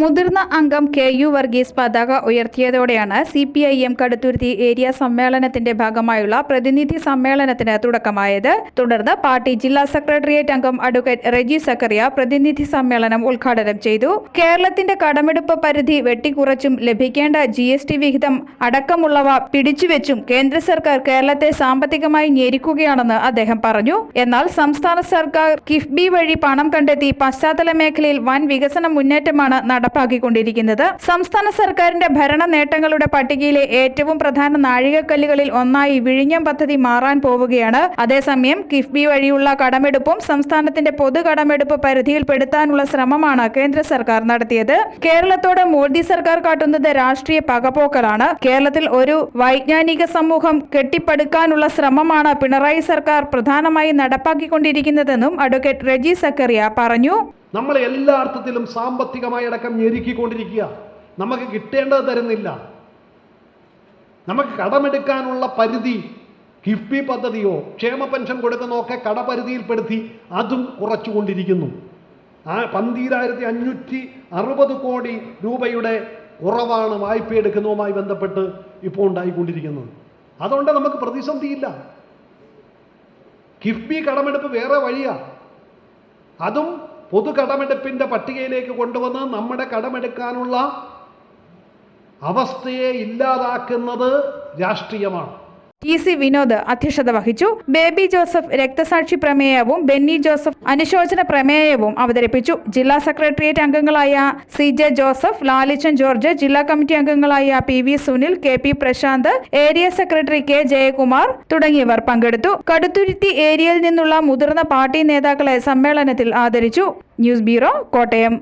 മുതിർന്ന അംഗം K U Varghese പതാക ഉയർത്തിയതോടെയാണ് C P I M Kaduthuruthy area സമ്മേളനത്തിന്റെ ഭാഗമായുള്ള പ്രതിനിധി സമ്മേളനത്തിന് തുടക്കമായത്. തുടർന്ന് പാർട്ടി ജില്ലാ സെക്രട്ടേറിയറ്റ് അംഗം അഡ്വക്കേറ്റ് റെജി സക്കറിയ പ്രതിനിധി സമ്മേളനം ഉദ്ഘാടനം ചെയ്തു. കേരളത്തിന്റെ കടമെടുപ്പ് പരിധി വെട്ടിക്കുറച്ചും ലഭിക്കേണ്ട ജി എസ് ടി വിഹിതം അടക്കമുള്ളവ പിടിച്ചുവെച്ചും കേന്ദ്ര സർക്കാർ കേരളത്തെ സാമ്പത്തികമായി ഞെരുക്കുകയാണെന്ന് അദ്ദേഹം പറഞ്ഞു. എന്നാൽ സംസ്ഥാന സർക്കാർ കിഫ്ബി വഴി പണം കണ്ടെത്തി പശ്ചാത്തല മേഖലയിൽ വൻ വികസന മുന്നേറ്റമാണ് നടപ്പാക്കിക്കൊണ്ടിരിക്കുന്നത്. സംസ്ഥാന സർക്കാരിന്റെ ഭരണ നേട്ടങ്ങളുടെ പട്ടികയിലെ ഏറ്റവും പ്രധാന നാഴികക്കല്ലുകളിൽ ഒന്നായി വിഴിഞ്ഞം പദ്ധതി മാറാൻ പോവുകയാണ്. അതേസമയം കിഫ്ബി വഴിയുള്ള കടമെടുപ്പും സംസ്ഥാനത്തിന്റെ പൊതു കടമെടുപ്പ് പരിധിയിൽപ്പെടുത്താനുള്ള ശ്രമമാണ് കേന്ദ്ര സർക്കാർ നടത്തിയത്. കേരളത്തോട് മോദി സർക്കാർ കാട്ടുന്നത് രാഷ്ട്രീയ പകപോക്കലാണ്. കേരളത്തിൽ ഒരു വൈജ്ഞാനിക സമൂഹം കെട്ടിപ്പടുക്കാനുള്ള ശ്രമമാണ് പിണറായി സർക്കാർ പ്രധാനമായി നടപ്പാക്കിക്കൊണ്ടിരിക്കുന്നതെന്നും അഡ്വക്കേറ്റ് റെജി സക്കറിയ പറഞ്ഞു. നമ്മൾ എല്ലാ അർത്ഥത്തിലും സാമ്പത്തികമായി അടക്കം ഞെരുക്കിക്കൊണ്ടിരിക്കുക. നമുക്ക് കിട്ടേണ്ടത് തരുന്നില്ല. നമുക്ക് കടമെടുക്കാനുള്ള പരിധി കിഫ്ബി പദ്ധതിയോ ക്ഷേമ പെൻഷൻ കൊടുക്കുന്നതൊക്കെ കടപരിധിയിൽപ്പെടുത്തി അതും കുറച്ചുകൊണ്ടിരിക്കുന്നു. ആ പന്തീരായിരത്തി അഞ്ഞൂറ്റി അറുപത് കോടി രൂപയുടെ കുറവാണ് വായ്പ എടുക്കുന്നതുമായി ബന്ധപ്പെട്ട് ഇപ്പോൾ ഉണ്ടായിക്കൊണ്ടിരിക്കുന്നത്. അതുകൊണ്ട് നമുക്ക് പ്രതിസന്ധിയില്ല. കിഫ്ബി കടമെടുപ്പ് വേറെ വഴിയാണ് അതും പൊതു കടമെടുപ്പിന്റെ പട്ടികയിലേക്ക് കൊണ്ടുവന്ന് നമ്മുടെ കടമെടുക്കാനുള്ള അവസ്ഥയെ ഇല്ലാതാക്കുന്നത് രാഷ്ട്രീയമാണ്. ടി സി വിനോദ് അധ്യക്ഷത വഹിച്ചു. ബേബി ജോസഫ് രക്തസാക്ഷി പ്രമേയവും ബെന്നി ജോസഫ് അനുശോചന പ്രമേയവും അവതരിപ്പിച്ചു. ജില്ലാ സെക്രട്ടേറിയറ്റ് അംഗങ്ങളായ സി ജെ ജോസഫ് ലാലിച്ചൻ ജോർജ് ജില്ലാ കമ്മിറ്റി അംഗങ്ങളായ P V Sunil K P Prashanth area secretary K Jayakumar തുടങ്ങിയവർ പങ്കെടുത്തു. കടുത്തുരുത്തി ഏരിയയിൽ നിന്നുള്ള മുതിർന്ന പാർട്ടി നേതാക്കളെ സമ്മേളനത്തിൽ ആദരിച്ചു. News bureau Kottayam.